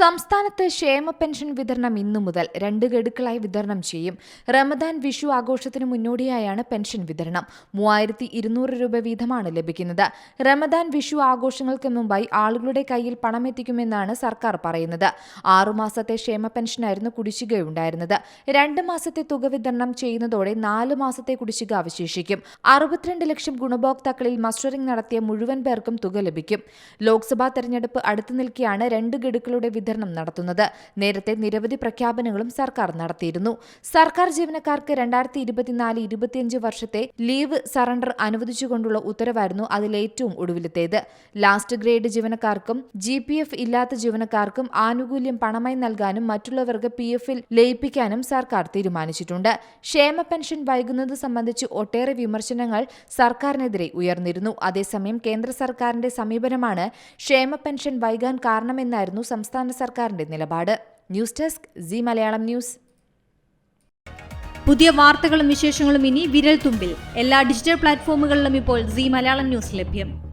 സംസ്ഥാനത്ത് ക്ഷേമ പെൻഷൻ വിതരണം ഇന്നു മുതൽ രണ്ട് ഗഡുക്കളായി വിതരണം ചെയ്യും. റമദാൻ വിഷു ആഘോഷത്തിന് മുന്നോടിയായാണ് പെൻഷൻ വിതരണം. മൂവായിരത്തി ഇരുന്നൂറ് രൂപ വീതമാണ് ലഭിക്കുന്നത്. റമദാൻ വിഷു ആഘോഷങ്ങൾക്ക് മുമ്പായി ആളുകളുടെ കയ്യിൽ പണം എത്തിക്കുമെന്നാണ് സർക്കാർ പറയുന്നത്. ആറുമാസത്തെ ക്ഷേമ പെൻഷനായിരുന്നു കുടിശ്ശികയുണ്ടായിരുന്നത്. രണ്ട് മാസത്തെ തുക വിതരണം ചെയ്യുന്നതോടെ നാല് മാസത്തെ കുടിശ്ശിക അവശേഷിക്കും. അറുപത്തിരണ്ട് ലക്ഷം ഗുണഭോക്താക്കളിൽ മസ്റ്ററിംഗ് നടത്തിയ മുഴുവൻ പേർക്കും തുക ലഭിക്കും. ലോക്സഭാ തെരഞ്ഞെടുപ്പ് അടുത്തു നിൽക്കെയാണ് രണ്ട് ഗഡുക്കളുടെ വിതരണം നടത്തുന്നത്. നേരത്തെ നിരവധി പ്രഖ്യാപനങ്ങളും സർക്കാർ നടത്തിയിരുന്നു. സർക്കാർ ജീവനക്കാർക്ക് രണ്ടായിരത്തി ഇരുപത്തിനാല് ഇരുപത്തിയഞ്ച് വർഷത്തെ ലീവ് സറണ്ടർ അനുവദിച്ചുകൊണ്ടുള്ള ഉത്തരവായിരുന്നു അതിലേറ്റവും ഒടുവിലത്തേത്. ലാസ്റ്റ് ഗ്രേഡ് ജീവനക്കാർക്കും ജി പി എഫ് ഇല്ലാത്ത ജീവനക്കാർക്കും ആനുകൂല്യം പണമായി നൽകാനും മറ്റുള്ളവർക്ക് പി എഫിൽ ലയിപ്പിക്കാനും സർക്കാർ തീരുമാനിച്ചിട്ടുണ്ട്. ക്ഷേമ പെൻഷൻ വൈകുന്നത് സംബന്ധിച്ച് ഒട്ടേറെ വിമർശനങ്ങൾ സർക്കാരിനെതിരെ ഉയർന്നിരുന്നു. അതേസമയം കേന്ദ്ര സർക്കാരിന്റെ സമീപനമാണ് ക്ഷേമ പെൻഷൻ വൈകാൻ കാരണമെന്നായിരുന്നു സംസ്ഥാന സർക്കാരിന്റെ നിലപാട്. News desk Zee Malayalam news. പുതിയ വാർത്തകളും വിശേഷങ്ങളും ഇനി വിരൽ തുമ്പിൽ എല്ലാ ഡിജിറ്റൽ പ്ലാറ്റ്ഫോമുകളിലും ഇപ്പോൾ സി മലയാളം ന്യൂസ് ലഭ്യം.